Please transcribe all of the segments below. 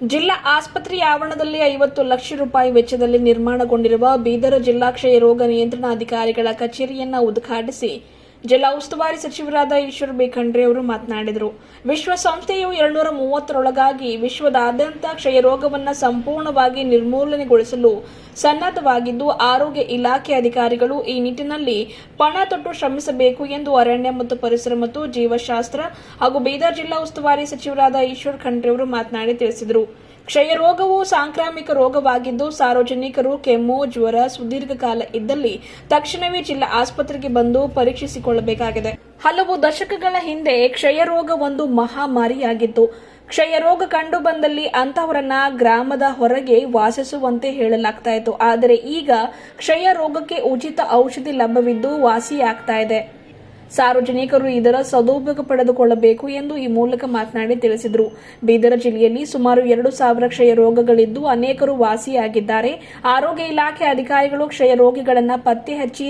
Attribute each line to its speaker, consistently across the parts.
Speaker 1: ಜಿಲ್ಲಾ ಆಸ್ಪತ್ರೆಯ ಆವರಣದಲ್ಲಿ ಐವತ್ತು ಲಕ್ಷ ರೂಪಾಯಿ ವೆಚ್ಚದಲ್ಲಿ ನಿರ್ಮಾಣಗೊಂಡಿರುವ ಬೀದರ ಜಿಲ್ಲಾ ಕ್ಷಯ ರೋಗ ನಿಯಂತ್ರಣಾಧಿಕಾರಿಗಳ ಕಚೇರಿಯನ್ನ ಉದ್ಘಾಟಿಸಿ ಜಿಲ್ಲಾ ಉಸ್ತುವಾರಿ ಸಚಿವರಾದ ಈಶ್ವರ್ ಬಿ ಖಂಡ್ರೆ ಅವರು ಮಾತನಾಡಿದರು. ವಿಶ್ವಸಂಸ್ಥೆಯು ಎರಡುನೂರ ಮೂವತ್ತರೊಳಗಾಗಿ ವಿಶ್ವದಾದ್ಯಂತ ಕ್ಷಯ ರೋಗವನ್ನು ಸಂಪೂರ್ಣವಾಗಿ ನಿರ್ಮೂಲನೆಗೊಳಿಸಲು ಸನ್ನದ್ಧವಾಗಿದ್ದು, ಆರೋಗ್ಯ ಇಲಾಖೆ ಅಧಿಕಾರಿಗಳು ಈ ನಿಟ್ಟಿನಲ್ಲಿ ಪಣ ತೊಟ್ಟು ಶ್ರಮಿಸಬೇಕು ಎಂದು ಅರಣ್ಯ ಮತ್ತು ಪರಿಸರ ಮತ್ತು ಜೀವಶಾಸ್ತ್ರ ಹಾಗೂ ಬೀದರ್ ಜಿಲ್ಲಾ ಉಸ್ತುವಾರಿ ಸಚಿವರಾದ ಈಶ್ವರ್ ಖಂಡ್ರೆ ಅವರು ಮಾತನಾಡಿ ತಿಳಿಸಿದರು. ಕ್ಷಯ ರೋಗವು ಸಾಂಕ್ರಾಮಿಕ ರೋಗವಾಗಿದ್ದು ಸಾರ್ವಜನಿಕರು ಕೆಮ್ಮು, ಜ್ವರ ಸುದೀರ್ಘ ಕಾಲ ಇದ್ದಲ್ಲಿ ತಕ್ಷಣವೇ ಜಿಲ್ಲಾ ಆಸ್ಪತ್ರೆಗೆ ಬಂದು ಪರೀಕ್ಷಿಸಿಕೊಳ್ಳಬೇಕಾಗಿದೆ. ಹಲವು ದಶಕಗಳ ಹಿಂದೆ ಕ್ಷಯ ರೋಗ ಒಂದು ಮಹಾಮಾರಿಯಾಗಿತ್ತು. ಕ್ಷಯ ರೋಗ ಕಂಡು ಬಂದಲ್ಲಿ ಅಂತಹವರನ್ನ ಗ್ರಾಮದ ಹೊರಗೆ ವಾಸಿಸುವಂತೆ ಹೇಳಲಾಗ್ತಾ ಇತ್ತು. ಆದರೆ ಈಗ ಕ್ಷಯ ರೋಗಕ್ಕೆ ಉಚಿತ ಔಷಧಿ ಲಭ್ಯವಿದ್ದು ವಾಸಿಯಾಗ್ತಾ ಇದೆ. ಸಾರ್ವಜನಿಕರು ಇದರ ಸದುಪಯೋಗ ಪಡೆದುಕೊಳ್ಳಬೇಕು ಎಂದು ಈ ಮೂಲಕ ಮಾತನಾಡಿ ತಿಳಿಸಿದರು. ಬೀದರ ಜಿಲ್ಲೆಯಲ್ಲಿ ಸುಮಾರು ಎರಡು ಸಾವಿರ ಕ್ಷಯ ರೋಗಗಳಿದ್ದು ಅನೇಕರು ವಾಸಿಯಾಗಿದ್ದಾರೆ. ಆರೋಗ್ಯ ಇಲಾಖೆ ಅಧಿಕಾರಿಗಳು ಕ್ಷಯ ರೋಗಿಗಳನ್ನು ಪತ್ತೆ ಹಚ್ಚಿ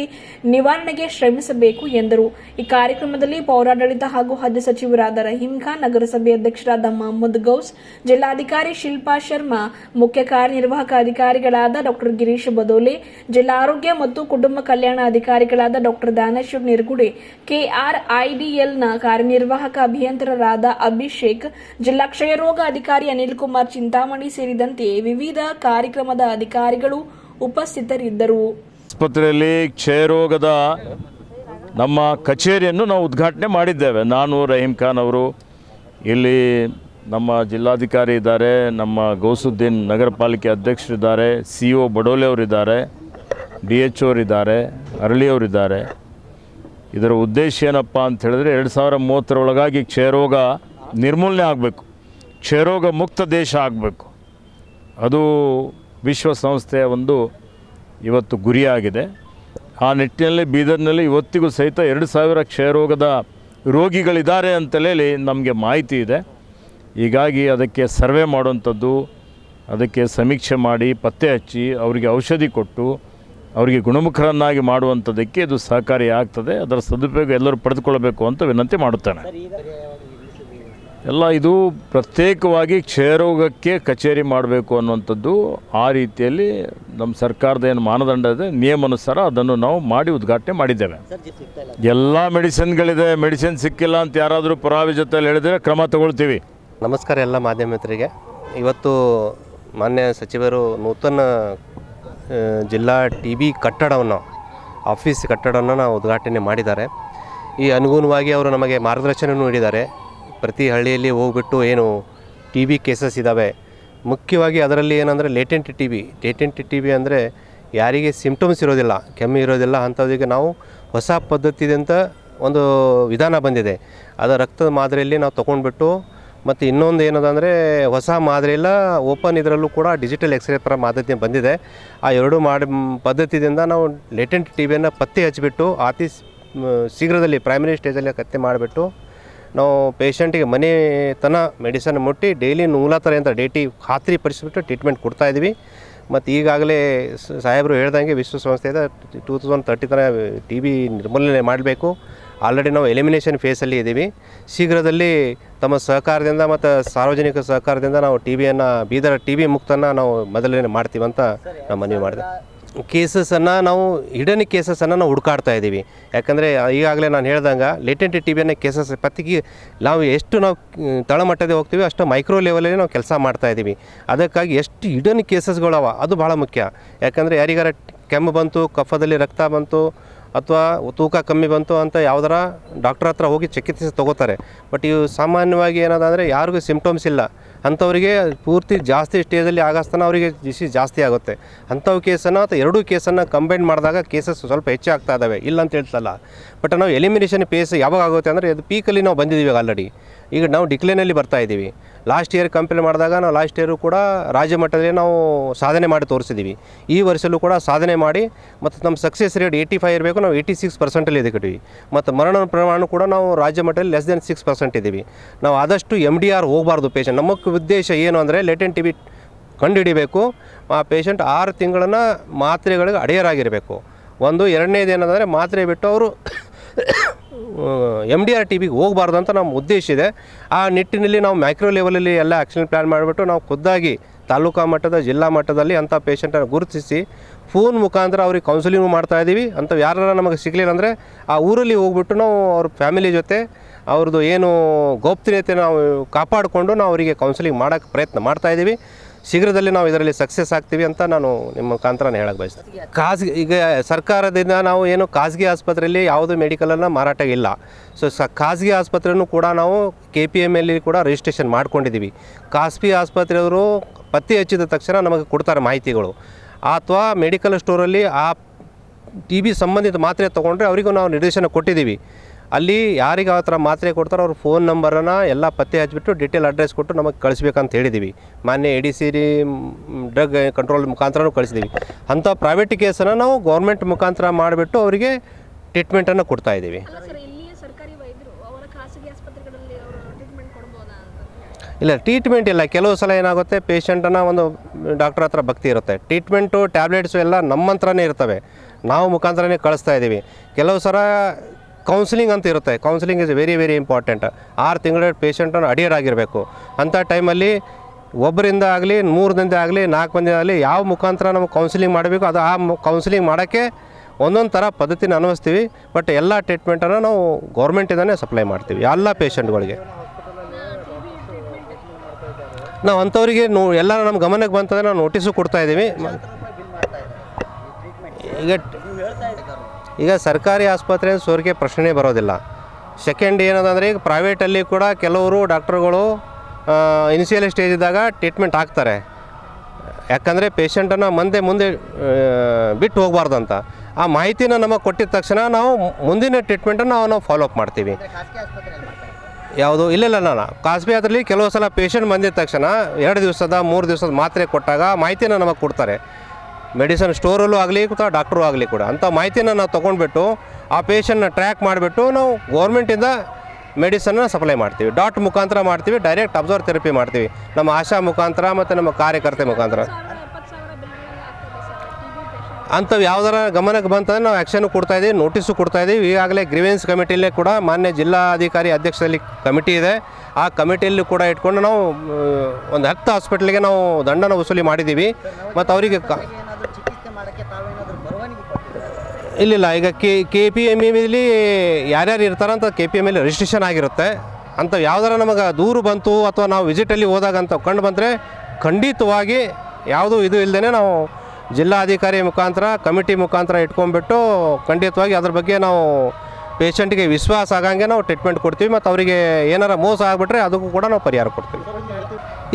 Speaker 1: ನಿವಾರಣೆಗೆ ಶ್ರಮಿಸಬೇಕು ಎಂದರು. ಈ ಕಾರ್ಯಕ್ರಮದಲ್ಲಿ ಪೌರಾಡಳಿತ ಹಾಗೂ ಹಜ್ ಸಚಿವರಾದ ರಹೀಂ ಖಾನ್, ನಗರಸಭೆ ಅಧ್ಯಕ್ಷರಾದ ಮಹಮ್ಮದ್ ಗೌಸ್, ಜಿಲ್ಲಾಧಿಕಾರಿ ಶಿಲ್ಪಾ ಶರ್ಮಾ, ಮುಖ್ಯ ಕಾರ್ಯನಿರ್ವಾಹಕ ಅಧಿಕಾರಿಗಳಾದ ಡಾಕ್ಟರ್ ಗಿರೀಶ್ ಬದೋಲೆ, ಜಿಲ್ಲಾ ಆರೋಗ್ಯ ಮತ್ತು ಕುಟುಂಬ ಕಲ್ಯಾಣ ಅಧಿಕಾರಿಗಳಾದ ಡಾಕ್ಟರ್ ದಾನೇಶ್ವರ್ ನಿರ್ಗುಡೆ ಕೆಆರ್ಐಡಿಎಲ್ನ ಕಾರ್ಯನಿರ್ವಾಹಕ ಅಭಿಯಂತರರಾದ ಅಭಿಷೇಕ್, ಜಿಲ್ಲಾ ಕ್ಷಯರೋಗ ಅಧಿಕಾರಿ ಅನಿಲ್ ಕುಮಾರ್ ಚಿಂತಾಮಣಿ ಸೇರಿದಂತೆ ವಿವಿಧ ಕಾರ್ಯಕ್ರಮದ ಅಧಿಕಾರಿಗಳು ಉಪಸ್ಥಿತರಿದ್ದರು.
Speaker 2: ಆಸ್ಪತ್ರೆಯಲ್ಲಿ ಕ್ಷಯರೋಗದ ನಮ್ಮ ಕಚೇರಿಯನ್ನು ನಾವು ಉದ್ಘಾಟನೆ ಮಾಡಿದ್ದೇವೆ. ನಾನು ರಹೀಂ ಖಾನ್ ಅವರು. ಇಲ್ಲಿ ನಮ್ಮ ಜಿಲ್ಲಾಧಿಕಾರಿ ಇದ್ದಾರೆ. ನಮ್ಮ ಗೌಸುದ್ದೀನ್ ನಗರ ಪಾಲಿಕೆ ಅಧ್ಯಕ್ಷರಿದ್ದಾರೆ. ಸಿ ಒ ಬಡೋಲೆ ಅವರಿದ್ದಾರೆ. ಡಿ ಎಚ್ ಅವರಿದ್ದಾರೆ. ಅರಳಿಯವರಿದ್ದಾರೆ ಇದರ ಉದ್ದೇಶ ಏನಪ್ಪ ಅಂತ ಹೇಳಿದ್ರೆ ಎರಡು ಸಾವಿರ ಮೂವತ್ತರೊಳಗಾಗಿ ಕ್ಷಯರೋಗ ನಿರ್ಮೂಲನೆ ಆಗಬೇಕು. ಕ್ಷಯರೋಗ ಮುಕ್ತ ದೇಶ ಆಗಬೇಕು. ಅದು ವಿಶ್ವಸಂಸ್ಥೆಯ ಒಂದು ಇವತ್ತು ಗುರಿಯಾಗಿದೆ. ಆ ನಿಟ್ಟಿನಲ್ಲಿ ಬೀದರ್ನಲ್ಲಿ ಇವತ್ತಿಗೂ ಸಹಿತ ಎರಡು ಸಾವಿರ ಕ್ಷಯರೋಗದ ರೋಗಿಗಳಿದ್ದಾರೆ ಅಂತಲೇ ನಮಗೆ ಮಾಹಿತಿ ಇದೆ. ಹೀಗಾಗಿ ಅದಕ್ಕೆ ಸರ್ವೆ ಮಾಡುವಂಥದ್ದು, ಅದಕ್ಕೆ ಸಮೀಕ್ಷೆ ಮಾಡಿ ಪತ್ತೆ ಹಚ್ಚಿ ಅವರಿಗೆ ಔಷಧಿ ಕೊಟ್ಟು ಅವರಿಗೆ ಗುಣಮುಖರನ್ನಾಗಿ ಮಾಡುವಂಥದ್ದಕ್ಕೆ ಇದು ಸಹಕಾರಿಯಾಗ್ತದೆ ಅದರ ಸದುಪಯೋಗ ಎಲ್ಲರೂ ಪಡೆದುಕೊಳ್ಳಬೇಕು ಅಂತ ವಿನಂತಿ ಮಾಡುತ್ತೇನೆ. ಎಲ್ಲ ಇದು ಪ್ರತ್ಯೇಕವಾಗಿ ಕ್ಷಯರೋಗಕ್ಕೆ ಕಚೇರಿ ಮಾಡಬೇಕು ಅನ್ನುವಂಥದ್ದು ಆ ರೀತಿಯಲ್ಲಿ ನಮ್ಮ ಸರ್ಕಾರದ ಏನು ಮಾನದಂಡ ಇದೆ ನಿಯಮಾನುಸಾರ ಅದನ್ನು ನಾವು ಮಾಡಿ ಉದ್ಘಾಟನೆ ಮಾಡಿದ್ದೇವೆ. ಎಲ್ಲ ಮೆಡಿಸಿನ್ಗಳಿದೆ. ಮೆಡಿಸಿನ್ ಸಿಕ್ಕಿಲ್ಲ ಅಂತ ಯಾರಾದರೂ ಪುರಾವೆ ಜೊತೆಯಲ್ಲಿ ಹೇಳಿದರೆ ಕ್ರಮ ತಗೊಳ್ತೀವಿ.
Speaker 3: ನಮಸ್ಕಾರ ಎಲ್ಲ ಮಾಧ್ಯಮಿತರಿಗೆ ಇವತ್ತು ಮಾನ್ಯ ಸಚಿವರು ನೂತನ ಜಿಲ್ಲಾ ಟಿ ಬಿ ಕಟ್ಟಡವನ್ನು, ಆಫೀಸ್ ಕಟ್ಟಡವನ್ನು ನಾವು ಉದ್ಘಾಟನೆ ಮಾಡಿದ್ದಾರೆ. ಈ ಅನುಗುಣವಾಗಿ ಅವರು ನಮಗೆ ಮಾರ್ಗದರ್ಶನ ನೀಡಿದ್ದಾರೆ. ಪ್ರತಿ ಹಳ್ಳಿಯಲ್ಲಿ ಹೋಗ್ಬಿಟ್ಟು ಏನು ಟಿ ಬಿ ಕೇಸಸ್ ಇದ್ದಾವೆ, ಮುಖ್ಯವಾಗಿ ಅದರಲ್ಲಿ ಏನಂದರೆ latent T B latent T B ಅಂದರೆ ಯಾರಿಗೆ ಸಿಂಪ್ಟಮ್ಸ್ ಇರೋದಿಲ್ಲ, ಕೆಮ್ಮು ಇರೋದಿಲ್ಲ ಅಂಥವ್ರಿಗೆ ನಾವು ಹೊಸ ಪದ್ಧತಿದಂತ ಒಂದು ವಿಧಾನ ಬಂದಿದೆ. ಅದರ ರಕ್ತದ ಮಾದರಿಯಲ್ಲಿ ನಾವು ತೊಗೊಂಡ್ಬಿಟ್ಟು ಮತ್ತು ಇನ್ನೊಂದು ಏನದಂದರೆ ಹೊಸ ಮಾದರಿಯೆಲ್ಲ ಓಪನ್ ಇದರಲ್ಲೂ ಕೂಡ ಡಿಜಿಟಲ್ ಎಕ್ಸ್ರೇ ಪರ ಮಾದರಿ ಬಂದಿದೆ. ಆ ಎರಡು ಮಾಡ ಪದ್ಧತಿಯಿಂದ ನಾವು ಲೇಟೆಂಟ್ ಟಿ ವಿಯನ್ನು ಪತ್ತೆ ಹಚ್ಚಿಬಿಟ್ಟು ಅತಿ ಶೀಘ್ರದಲ್ಲಿ ಪ್ರೈಮರಿ ಸ್ಟೇಜಲ್ಲಿ ಕತ್ತೆ ಮಾಡಿಬಿಟ್ಟು ನಾವು ಪೇಷಂಟಿಗೆ ಮನೆ ತನ ಮೆಡಿಸನ್ ಮುಟ್ಟಿ ಡೈಲಿ ನೂಲಾತರ ಅಂತ ಡೇಟಿ ಖಾತ್ರಿ ಪಡಿಸಿಬಿಟ್ಟು ಟ್ರೀಟ್ಮೆಂಟ್ ಕೊಡ್ತಾ ಇದ್ವಿ ಮತ್ತು ಈಗಾಗಲೇ ಸಾಹೇಬರು ಹೇಳ್ದಂಗೆ ವಿಶ್ವಸಂಸ್ಥೆಯಿಂದ ಟೂ ತೌಸಂಡ್ ತರ್ಟಿ ತನಕ ಟಿ ಬಿ ನಿರ್ಮೂಲನೆ ಮಾಡಬೇಕು. ಆಲ್ರೆಡಿ ನಾವು ಎಲಿಮಿನೇಷನ್ ಫೇಸಲ್ಲಿ ಇದ್ದೀವಿ ಶೀಘ್ರದಲ್ಲಿ ತಮ್ಮ ಸಹಕಾರದಿಂದ ಮತ್ತು ಸಾರ್ವಜನಿಕ ಸಹಕಾರದಿಂದ ನಾವು ಟಿ ವಿಯನ್ನು ಬೀದರ್ ಟಿ ವಿ ಮುಕ್ತನ್ನು ನಾವು ಮೊದಲನೇ ಅಂತ ನಾವು ಮನವಿ ಮಾಡಿದೆ. ಕೇಸಸ್ಸನ್ನು ನಾವು ಹಿಡನ್ ಕೇಸಸನ್ನು ನಾವು ಹುಡುಕಾಡ್ತಾ ಇದ್ದೀವಿ ಯಾಕಂದರೆ ಈಗಾಗಲೇ ನಾನು ಹೇಳ್ದಂಗೆ ಲೇಟೆಂಟ್ ಟಿ ವಿಯನ್ನು ಕೇಸಸ್ ಪತ್ತಿಗೆ ನಾವು ಎಷ್ಟು ನಾವು ತಳಮಟ್ಟದ ಹೋಗ್ತೀವಿ, ಅಷ್ಟು ಮೈಕ್ರೋ ಲೆವೆಲಲ್ಲಿ ನಾವು ಕೆಲಸ ಮಾಡ್ತಾ ಇದ್ದೀವಿ ಅದಕ್ಕಾಗಿ ಎಷ್ಟು ಹಿಡನ್ ಕೇಸಸ್ಗಳವ ಅದು ಭಾಳ ಮುಖ್ಯ. ಯಾಕಂದರೆ ಯಾರಿಗಾರ ಕೆಮ್ಮು ಬಂತು, ಕಫದಲ್ಲಿ ರಕ್ತ ಬಂತು ಅಥವಾ ತೂಕ ಕಮ್ಮಿ ಬಂತು ಅಂತ ಯಾವ್ದಾರ ಡಾಕ್ಟ್ರ್ ಹತ್ರ ಹೋಗಿ ಚಿಕಿತ್ಸೆ ತಗೋತಾರೆ. ಬಟ್ ಇವು ಸಾಮಾನ್ಯವಾಗಿ ಏನದ ಅಂದರೆ ಯಾರಿಗೂ ಸಿಂಪ್ಟಮ್ಸ್ ಇಲ್ಲ. ಅಂಥವರಿಗೆ ಪೂರ್ತಿ ಜಾಸ್ತಿ ಸ್ಟೇಜಲ್ಲಿ ಆಗಸ್ತನ ಅವರಿಗೆ ಡಿಸೀಸ್ ಜಾಸ್ತಿ ಆಗುತ್ತೆ. ಅಂಥವು ಕೇಸನ್ನು ಅಥವಾ ಎರಡೂ ಕೇಸನ್ನು ಕಂಬೈನ್ ಮಾಡಿದಾಗ ಕೇಸಸ್ ಸ್ವಲ್ಪ ಹೆಚ್ಚಾಗ್ತಾ ಇದ್ದಾವೆ ಇಲ್ಲ ಅಂತ ಹೇಳ್ತಲ್ಲ. ಬಟ್ ನಾವು ಎಲಿಮಿನೇಷನ್ ಪೇಸ್ ಯಾವಾಗ ಆಗುತ್ತೆ ಅಂದರೆ ಅದು ಪೀಕಲ್ಲಿ ನಾವು ಬಂದಿದ್ದೀವಿ ಆಲ್ರೆಡಿ ಈಗ ನಾವು ಡಿಕ್ಲೈನಲ್ಲಿ ಬರ್ತಾ ಇದ್ದೀವಿ. ಲಾಸ್ಟ್ ಇಯರ್ ಕಂಪೇರ್ ಮಾಡಿದಾಗ ನಾವು ಲಾಸ್ಟ್ ಇಯರು ಕೂಡ ರಾಜ್ಯ ಮಟ್ಟದಲ್ಲಿ ನಾವು ಸಾಧನೆ ಮಾಡಿ ತೋರಿಸಿದ್ದೀವಿ. ಈ ವರ್ಷಲ್ಲೂ ಕೂಡ ಸಾಧನೆ ಮಾಡಿ ಮತ್ತು ನಮ್ಮ ಸಕ್ಸಸ್ ರೇಟ್ ಏಯ್ಟಿ ಫೈವ್ ಇರಬೇಕು, ನಾವು ಏಯ್ಟಿ ಸಿಕ್ಸ್ ಪರ್ಸೆಂಟಲ್ಲಿ ಇದಕ್ಕಿದ್ದೀವಿ ಮತ್ತು ಮರಣ ಪ್ರಮಾಣ ಕೂಡ ನಾವು ರಾಜ್ಯ ಮಟ್ಟದಲ್ಲಿ ಲೆಸ್ ದೆನ್ ಸಿಕ್ಸ್ ಪರ್ಸೆಂಟ್ ಇದ್ದೀವಿ. ನಾವು ಆದಷ್ಟು ಎಂ ಡಿ ಆರ್ ಹೋಗಬಾರ್ದು ಪೇಷಂಟ್ ನಮ್ಮ ಉದ್ದೇಶ ಏನು ಅಂದರೆ ಲೇಟೆಂಟ್ ಟಿ ಬಿ ಕಂಡುಹಿಡಿಬೇಕು. ಆ ಪೇಷಂಟ್ ಆರು ತಿಂಗಳನ್ನ ಮಾತ್ರೆಗಳಿಗೆ ಅಡೆಯರಾಗಿರಬೇಕು. ಒಂದು ಎರಡನೇದು ಏನಂದರೆ ಮಾತ್ರೆ ಬಿಟ್ಟು ಅವರು ಎಂ ಡಿ ಆರ್ ಟಿ ಬಿಗೆ ಹೋಗಬಾರ್ದು ಅಂತ ನಮ್ಮ ಉದ್ದೇಶ ಇದೆ. ಆ ನಿಟ್ಟಿನಲ್ಲಿ ನಾವು ಮ್ಯಾಕ್ರೋ ಲೆವೆಲಲ್ಲಿ ಎಲ್ಲ ಆ್ಯಕ್ಷನ್ ಪ್ಲ್ಯಾನ್ ಮಾಡಿಬಿಟ್ಟು ನಾವು ಖುದ್ದಾಗಿ ತಾಲೂಕಾ ಮಟ್ಟದ, ಜಿಲ್ಲಾ ಮಟ್ಟದಲ್ಲಿ ಅಂಥ ಪೇಷಂಟನ್ನು ಗುರುತಿಸಿ ಫೋನ್ ಮುಖಾಂತರ ಅವ್ರಿಗೆ ಕೌನ್ಸಿಲಿಂಗ್ ಮಾಡ್ತಾ ಇದ್ದೀವಿ. ಅಂತ ಯಾರು ನಮಗೆ ಸಿಗಲಿಲ್ಲ ಅಂದರೆ ಆ ಊರಲ್ಲಿ ಹೋಗ್ಬಿಟ್ಟು ನಾವು ಅವ್ರ ಫ್ಯಾಮಿಲಿ ಜೊತೆ ಅವ್ರದ್ದು ಏನು ಗೌಪ್ಯತೆ ನಾವು ಕಾಪಾಡಿಕೊಂಡು ನಾವು ಅವರಿಗೆ ಕೌನ್ಸಿಲಿಂಗ್ ಮಾಡೋಕ್ಕೆ ಪ್ರಯತ್ನ ಮಾಡ್ತಾ ಇದ್ದೀವಿ. ಶೀಘ್ರದಲ್ಲಿ ನಾವು ಇದರಲ್ಲಿ ಸಕ್ಸಸ್ ಆಗ್ತೀವಿ ಅಂತ ನಾನು ನಿಮ್ಮ ಮುಖಾಂತರ ಹೇಳಕ್ಕೆ ಬಯಸ್ತೀನಿ. ಖಾಸಗಿ, ಈಗ ಸರ್ಕಾರದಿಂದ ನಾವು ಏನು ಖಾಸಗಿ ಆಸ್ಪತ್ರೆಯಲ್ಲಿ ಯಾವುದು ಮೆಡಿಕಲನ್ನು ಮಾರಾಟ ಇಲ್ಲ. ಸೊ ಸ, ಖಾಸಗಿ ಆಸ್ಪತ್ರೆಯೂ ಕೂಡ ನಾವು ಕೆ ಪಿ ಎಂ ಎಲ್ಲಿ ಕೂಡ ರಿಜಿಸ್ಟ್ರೇಷನ್ ಮಾಡ್ಕೊಂಡಿದ್ದೀವಿ. ಖಾಸಗಿ ಆಸ್ಪತ್ರೆಯವರು ಪತ್ತೆ ಹಚ್ಚಿದ ತಕ್ಷಣ ನಮಗೆ ಕೊಡ್ತಾರೆ ಮಾಹಿತಿಗಳು. ಅಥವಾ ಮೆಡಿಕಲ್ ಸ್ಟೋರಲ್ಲಿ ಆ ಟಿ ಬಿ ಸಂಬಂಧಿತ ಮಾತ್ರೆ ತೊಗೊಂಡ್ರೆ ಅವರಿಗೂ ನಾವು ನಿರ್ದೇಶನ ಕೊಟ್ಟಿದ್ದೀವಿ. ಅಲ್ಲಿ ಯಾರಿಗೆ ಆ ಥರ ಮಾತ್ರೆ ಕೊಡ್ತಾರೋ ಅವ್ರ ಫೋನ್ ನಂಬರನ್ನು ಎಲ್ಲ ಪತ್ತೆ ಹಚ್ಚಿಬಿಟ್ಟು ಡಿಟೇಲ್ ಅಡ್ರೆಸ್ ಕೊಟ್ಟು ನಮಗೆ ಕಳಿಸ್ಬೇಕಂತ ಹೇಳಿದ್ದೀವಿ ಮಾನ್ಯ A D C drug control ಮುಖಾಂತರನೂ ಕಳಿಸಿದ್ದೀವಿ ಅಂಥ ಪ್ರೈವೇಟ್ ಕೇಸನ್ನು ನಾವು ಗೌರ್ಮೆಂಟ್ ಮುಖಾಂತರ ಮಾಡಿಬಿಟ್ಟು ಅವರಿಗೆ ಟ್ರೀಟ್ಮೆಂಟನ್ನು ಕೊಡ್ತಾ ಇದ್ದೀವಿ. ಇಲ್ಲ ಟ್ರೀಟ್ಮೆಂಟ್ ಇಲ್ಲ. ಕೆಲವು ಸಲ ಏನಾಗುತ್ತೆ ಪೇಷಂಟನ್ನು ಒಂದು ಡಾಕ್ಟ್ರ್ ಹತ್ರ ಭಕ್ತಿ ಇರುತ್ತೆ. ಟ್ರೀಟ್ಮೆಂಟು ಟ್ಯಾಬ್ಲೆಟ್ಸು ಎಲ್ಲ ನಮ್ಮ ಹತ್ರನೇ ಇರ್ತವೆ. ನಾವು ಮುಖಾಂತರನೇ ಕಳಿಸ್ತಾ ಇದ್ದೀವಿ. ಕೆಲವು ಸಲ ಕೌನ್ಸಿಲಿಂಗ್ ಅಂತ ಇರುತ್ತೆ. Counselling is very very important ಆರು ತಿಂಗಳ ಪೇಷಂಟನ್ನು ಅಡಿಯರ್ ಆಗಿರಬೇಕು. ಅಂಥ ಟೈಮಲ್ಲಿ ಒಬ್ಬರಿಂದ ಆಗಲಿ ಮೂರರಿಂದ ಆಗಲಿ ನಾಲ್ಕು ಮಂದಿ ಆಗಲಿ ಯಾವ ಮುಖಾಂತರ ನಮಗೆ ಕೌನ್ಸಿಲಿಂಗ್ ಮಾಡಬೇಕು ಅದು ಆ ಕೌನ್ಸಿಲಿಂಗ್ ಮಾಡೋಕ್ಕೆ ಒಂದೊಂದು ಥರ ಪದ್ಧತಿನ ಅನ್ವಯಿಸ್ತೀವಿ ಬಟ್ ಎಲ್ಲ ಟ್ರೀಟ್ಮೆಂಟನ್ನು ನಾವು ಗೌರ್ಮೆಂಟಿಂದನೇ ಸಪ್ಲೈ ಮಾಡ್ತೀವಿ ಎಲ್ಲ ಪೇಷಂಟ್ಗಳಿಗೆ ನಾವು ಅಂಥವ್ರಿಗೆ ನೋ ಎಲ್ಲ ನಮ್ಮ ಗಮನಕ್ಕೆ ಬಂತಂದರೆ ನಾವು ನೋಟಿಸು ಕೊಡ್ತಾ ಇದ್ದೀವಿ. ಮ- ಈಗ ಈಗ ಸರ್ಕಾರಿ ಆಸ್ಪತ್ರೆ ಸೋರಿಕೆ ಪ್ರಶ್ನೆ ಬರೋದಿಲ್ಲ. ಸೆಕೆಂಡ್ ಏನದಂದರೆ ಈಗ ಪ್ರೈವೇಟಲ್ಲಿ ಕೂಡ ಕೆಲವರು ಡಾಕ್ಟ್ರುಗಳು ಇನಿಷಿಯಲ್ ಸ್ಟೇಜ್ ಇದ್ದಾಗ ಟ್ರೀಟ್ಮೆಂಟ್ ಹಾಕ್ತಾರೆ. ಯಾಕಂದರೆ ಪೇಷಂಟನ್ನು ಮುಂದೆ ಮುಂದೆ ಬಿಟ್ಟು ಹೋಗಬಾರ್ದಂತ. ಆ ಮಾಹಿತಿನ ನಮಗೆ ಕೊಟ್ಟಿದ ತಕ್ಷಣ ನಾವು ಮುಂದಿನ ಟ್ರೀಟ್ಮೆಂಟನ್ನು ನಾವು ನಾವು ಫಾಲೋ ಅಪ್ ಮಾಡ್ತೀವಿ. ಯಾವುದು? ಇಲ್ಲ ಇಲ್ಲ ನಾನು ಖಾಸಗಿ ಅದರಲ್ಲಿ ಕೆಲವು ಸಲ ಪೇಷಂಟ್ ಬಂದಿದ ತಕ್ಷಣ ಎರಡು ದಿವಸದ, ಮೂರು ದಿವಸದ ಮಾತ್ರೆ ಕೊಟ್ಟಾಗ ಮಾಹಿತಿನ ನಮಗೆ ಕೊಡ್ತಾರೆ. ಮೆಡಿಸನ್ ಸ್ಟೋರಲ್ಲೂ ಆಗಲಿ ಅಥವಾ ಡಾಕ್ಟ್ರು ಆಗಲಿ ಕೂಡ ಅಂಥ ಮಾಹಿತಿನ ನಾವು ತೊಗೊಂಡ್ಬಿಟ್ಟು ಆ ಪೇಷಂಟ್ನ ಟ್ರ್ಯಾಕ್ ಮಾಡಿಬಿಟ್ಟು ನಾವು ಗೌರ್ಮೆಂಟಿಂದ ಮೆಡಿಸನ್ನ ಸಪ್ಲೈ ಮಾಡ್ತೀವಿ. ಡಾಟ್ ಮುಖಾಂತರ ಮಾಡ್ತೀವಿ ಡೈರೆಕ್ಟ್ ಅಬ್ಸರ್ವ್ ಥೆರಪಿ ಮಾಡ್ತೀವಿ. ನಮ್ಮ ಆಶಾ ಮುಖಾಂತರ ಮತ್ತು ನಮ್ಮ ಕಾರ್ಯಕರ್ತೆ ಮುಖಾಂತರ. ಅಂಥವು ಯಾವ್ದಾರ ಗಮನಕ್ಕೆ ಬಂತಂದ್ರೆ ನಾವು ಆ್ಯಕ್ಷನು ಕೊಡ್ತಾ ಇದ್ದೀವಿ ನೋಟಿಸು ಕೊಡ್ತಾ ಇದ್ದೀವಿ ಈಗಾಗಲೇ ಗ್ರೀವೆನ್ಸ್ ಕಮಿಟಿಯಲ್ಲೇ ಕೂಡ ಮಾನ್ಯ ಜಿಲ್ಲಾಧಿಕಾರಿ ಅಧ್ಯಕ್ಷದಲ್ಲಿ ಕಮಿಟಿ ಇದೆ. ಆ ಕಮಿಟಿಯಲ್ಲಿ ಕೂಡ ಇಟ್ಕೊಂಡು ನಾವು ಒಂದು ಹತ್ತು ಹಾಸ್ಪಿಟ್ಲಿಗೆ ನಾವು ದಂಡನ ವಸೂಲಿ ಮಾಡಿದ್ದೀವಿ. ಮತ್ತು ಅವರಿಗೆ ಕ
Speaker 4: ಏನಾದರೂ ಚಿಕಿತ್ಸೆ ಮಾಡೋಕ್ಕೆ ತಾವೇನಾದರೂ ಪರವಾನಗಿ ಕೊಟ್ಟಿದ್ದೀರಾ
Speaker 3: ಇಲ್ಲಿಲ್ಲ. ಈಗ ಕೆ ಕೆ ಪಿ ಎಂ ಎಲ್ಲಿ ಯಾರ್ಯಾರು ಇರ್ತಾರಂತ ಕೆ ಪಿ ಎಂ ಎಲ್ಲಿ ರಿಜಿಸ್ಟ್ರೇಷನ್ ಆಗಿರುತ್ತೆ. ಅಂತ ಯಾವ್ದಾರ ನಮಗೆ ದೂರು ಬಂತು ಅಥವಾ ನಾವು ವಿಸಿಟಲ್ಲಿ ಹೋದಾಗ ಅಂತ ಕಂಡು ಬಂದರೆ ಖಂಡಿತವಾಗಿ ಯಾವುದೂ ಇದು ಇಲ್ಲದೇ ನಾವು ಜಿಲ್ಲಾಧಿಕಾರಿ ಮುಖಾಂತರ, ಕಮಿಟಿ ಮುಖಾಂತರ ಇಟ್ಕೊಂಡ್ಬಿಟ್ಟು ಖಂಡಿತವಾಗಿ ಅದ್ರ ಬಗ್ಗೆ ನಾವು ಪೇಷಂಟ್ಗೆ ವಿಶ್ವಾಸ ಆಗಂಗೆ ನಾವು ಟ್ರೀಟ್ಮೆಂಟ್ ಕೊಡ್ತೀವಿ. ಮತ್ತು ಅವರಿಗೆ ಏನಾರ ಮೋಸ ಆಗಿಬಿಟ್ರೆ ಅದಕ್ಕೂ ಕೂಡ ನಾವು ಪರಿಹಾರ ಕೊಡ್ತೀವಿ.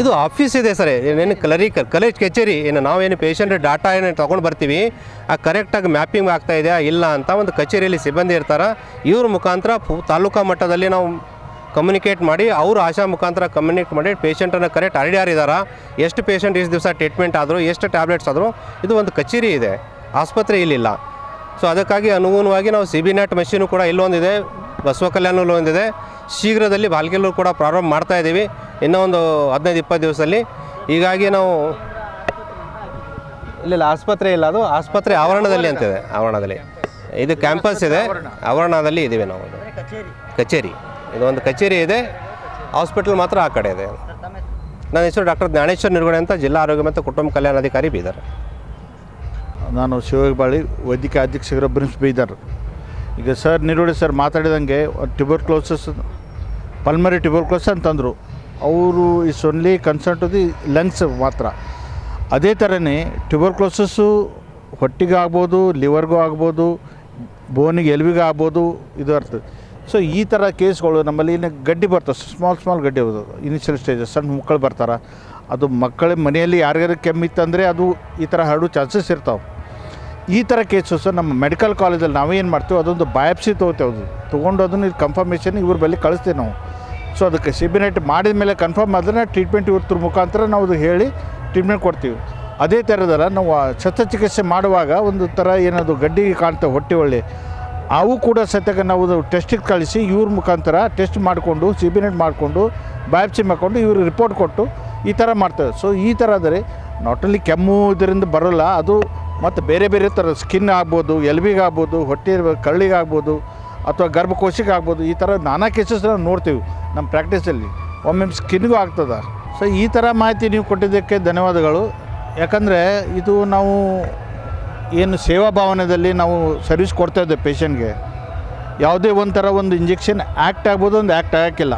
Speaker 3: ಇದು ಆಫೀಸ್ ಇದೆ ಸರ್. ಏನೇನು ಕಲರಿ ಕಲೇಜ್ ಕಚೇರಿ, ಏನು ನಾವೇನು ಪೇಷಂಟ್ ಡಾಟಾ ಏನು ತೊಗೊಂಡು ಬರ್ತೀವಿ, ಆ ಕರೆಕ್ಟಾಗಿ ಮ್ಯಾಪಿಂಗ್ ಆಗ್ತಾ ಇದೆಯಾ ಇಲ್ಲ ಅಂತ ಒಂದು ಕಚೇರಿಯಲ್ಲಿ ಸಿಬ್ಬಂದಿ ಇರ್ತಾರೆ. ಇವ್ರ ಮುಖಾಂತರ ತಾಲೂಕಾ ಮಟ್ಟದಲ್ಲಿ ನಾವು ಕಮ್ಯುನಿಕೇಟ್ ಮಾಡಿ, ಅವರು ಆಶಾ ಮುಖಾಂತರ ಕಮ್ಯುನಿಕೇಟ್ ಮಾಡಿ ಪೇಷಂಟನ್ನು ಕರೆಕ್ಟ್ ಆರ್ ಡಿ ಎಷ್ಟು ಪೇಷಂಟ್ ಇಷ್ಟು ದಿವಸ ಟ್ರೀಟ್ಮೆಂಟ್ ಆದರೂ, ಎಷ್ಟು ಟ್ಯಾಬ್ಲೆಟ್ಸ್ ಆದರೂ, ಇದು ಒಂದು ಕಚೇರಿ ಇದೆ. ಆಸ್ಪತ್ರೆ ಇಲ್ಲಿಲ್ಲ. ಸೊ ಅದಕ್ಕಾಗಿ ಅನುಗುಣವಾಗಿ ನಾವು ಸಿ ಬಿ ನೆಟ್ ಮೆಷೀನು ಕೂಡ ಇಲ್ಲೊಂದಿದೆ, ಬಸವ ಕಲ್ಯಾಣಲ್ಲೂ ಒಂದಿದೆ ಶೀಘ್ರದಲ್ಲಿ ಬಾಲ್ಕೆಲ್ಲೂ ಕೂಡ ಪ್ರಾರಂಭ ಮಾಡ್ತಾ ಇದ್ದೀವಿ ಇನ್ನೂ ಒಂದು ಹದಿನೈದು, ಇಪ್ಪತ್ತು ದಿವಸದಲ್ಲಿ. ಹೀಗಾಗಿ ನಾವು ಇಲ್ಲ ಆಸ್ಪತ್ರೆ ಇಲ್ಲ ಅದು. ಆಸ್ಪತ್ರೆ ಆವರಣದಲ್ಲಿ ಅಂತಿದೆ, ಆವರಣದಲ್ಲಿ. ಇದು ಕ್ಯಾಂಪಸ್ ಇದೆ, ಆವರಣದಲ್ಲಿ ಇದ್ದೀವಿ ನಾವು.
Speaker 4: ಕಚೇರಿ.
Speaker 3: ಇದು ಒಂದು ಕಚೇರಿ ಇದೆ. ಹಾಸ್ಪಿಟಲ್ ಮಾತ್ರ ಆ ಕಡೆ ಇದೆ. ನನ್ನ ಹೆಸರು ಡಾಕ್ಟರ್ ಜ್ಞಾನೇಶ್ವರ ನಿರ್ಗುಣೆ ಅಂತ ಜಿಲ್ಲಾ ಆರೋಗ್ಯ ಮತ್ತು ಕುಟುಂಬ ಕಲ್ಯಾಣಾಧಿಕಾರಿ ಬೀದರ್.
Speaker 5: ನಾನು ಶಿವಬಾಳಿ ವೈದ್ಯಕೀಯ ಅಧೀಕ್ಷಕರ ಬ್ರಿಮ್ಸ್ ಬೀದರ್. ಈಗ ಸರ್ ನಿರೋಡಿ ಸರ್ ಮಾತಾಡಿದಂಗೆ ಟ್ಯೂಬರ್ಕ್ಲೋಸಸ್ ಪಲ್ಮರಿ ಟ್ಯೂಬರ್ಕ್ಲೋಸ್ ಅಂತಂದರು. ಅವರು is only concern to the lungs ಮಾತ್ರ. ಅದೇ ಥರನೇ ಟ್ಯೂಬರ್ಕ್ಲೋಸಸ್ಸು ಹೊಟ್ಟಿಗೆ ಆಗ್ಬೋದು ಲಿವರ್ಗೂ ಆಗ್ಬೋದು ಬೋನಿಗೆ ಎಲ್ವಿಗೆ ಆಗ್ಬೋದು, ಇದು ಅರ್ಥ. ಸೊ ಈ ಥರ ಕೇಸ್ಗಳು ನಮ್ಮಲ್ಲಿ ಇನ್ನು ಗಡ್ಡಿ ಬರ್ತವೆ ಸ್ಮಾಲ್ ಸ್ಮಾಲ್ ಗಡ್ಡಿ ಬರ್ತದೆ. ಇನಿಷಿಯಲ್ ಸ್ಟೇಜಸ್ ಸಣ್ಣ ಮಕ್ಕಳು ಬರ್ತಾರೆ. ಅದು ಮಕ್ಕಳ ಮನೆಯಲ್ಲಿ ಯಾರಿಗಾರು ಕೆಮ್ಮಿತ್ತಂದರೆ ಅದು ಈ ಥರ ಹರಡು ಚಾನ್ಸಸ್ ಇರ್ತಾವೆ. ಈ ಥರ ಕೇಸಸ್ ನಮ್ಮ ಮೆಡಿಕಲ್ ಕಾಲೇಜಲ್ಲಿ ನಾವೇನು ಮಾಡ್ತೀವಿ ಅದೊಂದು ಬಯಾಪ್ಸಿ ತೊಗೋತೇವೆ ಅದು. ತೊಗೊಂಡು ಅದನ್ನು ಇದು ಕನ್ಫರ್ಮೇಷನ್ ಇವ್ರ ಬಳಿ ಕಳಿಸ್ತೀವಿ ನಾವು. ಸೊ ಅದಕ್ಕೆ ಸಿಬಿನೆಟ್ ಮಾಡಿದ ಮೇಲೆ ಕನ್ಫರ್ಮ್ ಆದ್ರೆ ಟ್ರೀಟ್ಮೆಂಟ್ ಇವ್ರ ಮುಖಾಂತರ ನಾವು ಅದು ಹೇಳಿ ಟ್ರೀಟ್ಮೆಂಟ್ ಕೊಡ್ತೀವಿ. ಅದೇ ಥರದಲ್ಲ ನಾವು ಶಸ್ತ್ರಚಿಕಿತ್ಸೆ ಮಾಡುವಾಗ ಒಂದು ಥರ ಏನದು ಗಡ್ಡಿ ಕಾಣ್ತವೆ ಹೊಟ್ಟೆ ಒಳ್ಳೆ, ಅವು ಕೂಡ ಸತ್ಯಕ್ಕೆ ನಾವು ಟೆಸ್ಟಿಗೆ ಕಳಿಸಿ ಇವ್ರ ಮುಖಾಂತರ ಟೆಸ್ಟ್ ಮಾಡಿಕೊಂಡು ಸಿಬಿನೆಟ್ ಮಾಡಿಕೊಂಡು ಬಯಾಪ್ಸಿ ಮಾಡಿಕೊಂಡು ಇವ್ರಿಗೆ ರಿಪೋರ್ಟ್ ಕೊಟ್ಟು ಈ ಥರ ಮಾಡ್ತೇವೆ. ಸೊ ಈ ಥರ ಆದರೆ ನಾಟ್ ಓನ್ಲಿ ಕೆಮ್ಮು ಇದರಿಂದ ಬರೋಲ್ಲ, ಅದು ಮತ್ತು ಬೇರೆ ಬೇರೆ ಥರ ಸ್ಕಿನ್ ಆಗ್ಬೋದು, ಎಲ್ಬಿಗೆ ಆಗ್ಬೋದು, ಹೊಟ್ಟೆ ಕರಳಿಗೆ ಆಗ್ಬೋದು, ಅಥವಾ ಗರ್ಭಕೋಶಕ್ಕೆ ಆಗ್ಬೋದು, ಈ ಥರ ನಾನಾ ಕೇಸಸ್ ನಾವು ನೋಡ್ತೀವಿ. ನಮ್ಮ ಪ್ರಾಕ್ಟೀಸಲ್ಲಿ ಒಮ್ಮೆ ಸ್ಕಿನ್ಗೂ ಆಗ್ತದೆ. ಸೊ ಈ ಥರ ಮಾಹಿತಿ ನೀವು ಕೊಟ್ಟಿದ್ದಕ್ಕೆ ಧನ್ಯವಾದಗಳು. ಯಾಕಂದರೆ ಇದು ನಾವು ಏನು ಸೇವಾ ಭಾವನೆಯಲ್ಲಿ ನಾವು ಸರ್ವಿಸ್ ಕೊಡ್ತಾ ಇದ್ದೇವೆ ಪೇಷಂಟ್ಗೆ ಯಾವುದೇ ಒಂಥರ ಒಂದು ಇಂಜೆಕ್ಷನ್ ಆ್ಯಕ್ಟ್ ಆಗ್ಬೋದು, ಒಂದು ಆ್ಯಕ್ಟ್ ಆಗೋಕ್ಕಿಲ್ಲ.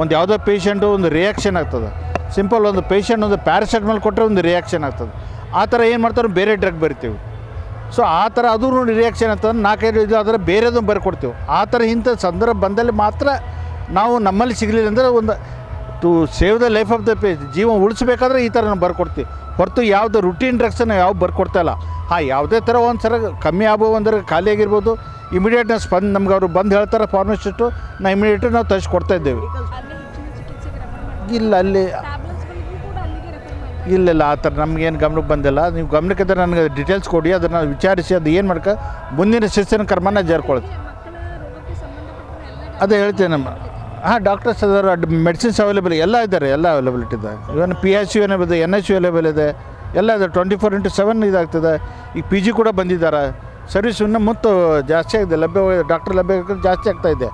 Speaker 5: ಒಂದು ಯಾವುದೋ ಪೇಷಂಟು ಒಂದು ರಿಯಾಕ್ಷನ್ ಆಗ್ತದೆ. ಸಿಂಪಲ್ ಒಂದು ಪೇಷಂಟ್ ಒಂದು ಪ್ಯಾರಾಸೆಟ್ಮಲ್ ಕೊಟ್ಟರೆ ಒಂದು ರಿಯಾಕ್ಷನ್ ಆಗ್ತದೆ. ಆ ಥರ ಏನು ಮಾಡ್ತಾರೆ? ಬೇರೆ ಡ್ರಗ್ ಬರಿತೀವಿ. ಸೊ ಆ ಥರ ಅದು ರಿಯಾಕ್ಷನ್ ಆಗ್ತದೆ. ನಾಲ್ಕೈದು ಇದು ಆದರೆ ಬೇರೆದು ಬರ್ಕೊಡ್ತೀವಿ. ಆ ಥರ ಇಂಥ ಸಂದರ್ಭ ಬಂದಲ್ಲಿ ಮಾತ್ರ ನಾವು ನಮ್ಮಲ್ಲಿ ಸಿಗಲಿಲ್ಲ ಅಂದರೆ ಒಂದು to save the life of the pay ಜೀವ ಉಳಿಸ್ಬೇಕಾದ್ರೆ ಈ ಥರ ನಾವು ಬರ್ಕೊಡ್ತೀವಿ. ಹೊರತು ಯಾವುದು ರುಟೀನ್ ಡ್ರಗ್ಸನ್ನು ಯಾವ ಬರ್ಕೊಡ್ತಾ ಇಲ್ಲ. ಹಾಂ, ಯಾವುದೇ ಥರ ಒಂದು ಸರ ಕಮ್ಮಿ ಆಗೋ ಅಂದರೆ ಖಾಲಿ ಆಗಿರ್ಬೋದು. ಇಮಿಡಿಯೇಟ್ ನಾವು ಸ್ಪಂದ್ ನಮ್ಗೆ ಅವರು ಬಂದು ಹೇಳ್ತಾರೆ ಫಾರ್ಮಸಿಸ್ಟು ನಾ ಇಮಿಡಿಯೇಟ್ ನಾವು ತರಿಸಿ ಕೊಡ್ತಾ ಇದ್ದೇವೆ. ಇಲ್ಲ, ಅಲ್ಲಿ ಇಲ್ಲ ಇಲ್ಲ, ಆ ಥರ ನಮಗೇನು ಗಮನಕ್ಕೆ ಬಂದಿಲ್ಲ. ನೀವು ಗಮನಕ್ಕೆ ನನಗೆ ಡೀಟೇಲ್ಸ್ ಕೊಡಿ, ಅದನ್ನು ವಿಚಾರಿಸಿ, ಅದು ಏನು ಮಾಡ್ಕ ಮುಂದಿನ ಶಿಸ್ತಿನ ಕ್ರಮನ ಜಾರ್ಕೊಳ್ತೀವಿ ಅದೇ ಹೇಳ್ತೇನೆ ನಮ್ಮ ಹಾಂ ಡಾಕ್ಟರ್ಸ್ ಇದ್ದಾರೆ ಮೆಡಿಸಿನ್ಸ್ ಅವೈಲೇಬಲ್ ಎಲ್ಲ ಇದ್ದಾರೆ ಎಲ್ಲ ಅವೈಲೇಬಿಲಿಟಿ ಇದೆ. ಇವನ್ ಪಿ ಎಚ್ ಯು ಇದೆ ಎನ್ ಎಚ್ ಯು ಅವೈಲೇಬಲ್ ಇದೆ, ಎಲ್ಲ ಇದೆ ಟ್ವೆಂಟಿ ಫೋರ್ ಇಂಟು ಸೆವೆನ್ ಇದಾಗ್ತದೆ. ಈಗ ಪಿ ಜಿ ಕೂಡ ಬಂದಿದ್ದಾರೆ. ಸರ್ವಿಸ್ ಇನ್ನೂ ಮತ್ತು ಜಾಸ್ತಿ ಆಗಿದೆ, ಲಭ್ಯ ಡಾಕ್ಟರ್ ಲಭ್ಯ ಜಾಸ್ತಿ ಆಗ್ತಾ ಇದೆ.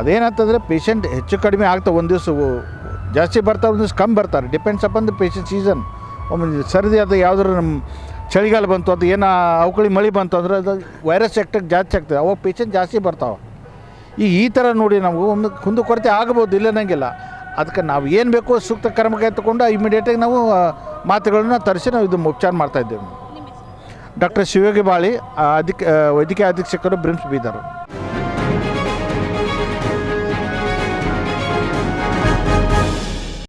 Speaker 5: ಅದೇನಂತಂದರೆ ಪೇಷಂಟ್ ಹೆಚ್ಚು ಕಡಿಮೆ ಆಗ್ತಾ ಒಂದು ದಿವಸ, ಜಾಸ್ತಿ ಬರ್ತಾರೆ ಒಂದು ದಿವ್ಸ ಕಮ್ಮಿ ಬರ್ತಾರೆ. Depends up the patient season ಒಮ್ಮೆ ಸರ್ದಿ ಅದು ಯಾವ್ದಾರು ನಮ್ಮ ಚಳಿಗಾಲ ಬಂತು, ಅದು ಏನೋ ಅವಕಳಿ ಮಳೆ ಬಂತು ಅಂದ್ರೆ ಅದು ವೈರಸ್ ಎಕ್ಟಾಗಿ ಜಾಸ್ತಿ ಆಗ್ತದೆ. ಅವಾಗ ಪೇಷಂಟ್ ಜಾಸ್ತಿ ಬರ್ತಾವೆ. ಈ ಈ ಥರ ನೋಡಿ ನಮಗೆ ಒಂದು ಕುಂದು ಕೊರತೆ ಆಗ್ಬೋದು ಇಲ್ಲ ಅನ್ನಂಗಿಲ್ಲ ಅದಕ್ಕೆ ನಾವು ಏನು ಬೇಕೋ ಸೂಕ್ತ ಕ್ರಮಕ್ಕೆ ತಗೊಂಡು ಇಮಿಡಿಯೇಟಾಗಿ ನಾವು ಮಾತುಗಳನ್ನು ತರಿಸಿ ನಾವು ಇದು ಉಪಚಾರ ಮಾಡ್ತಾಯಿದ್ದೇವೆ ಡಾಕ್ಟರ್ ಶಿವಯೋಗಿ ಬಾಳಿ ಅಧಿಕ ವೈದ್ಯಕೀಯ ಅಧೀಕ್ಷಕರು ಬ್ರಿಮ್ಸ್ ಬೀದರ್.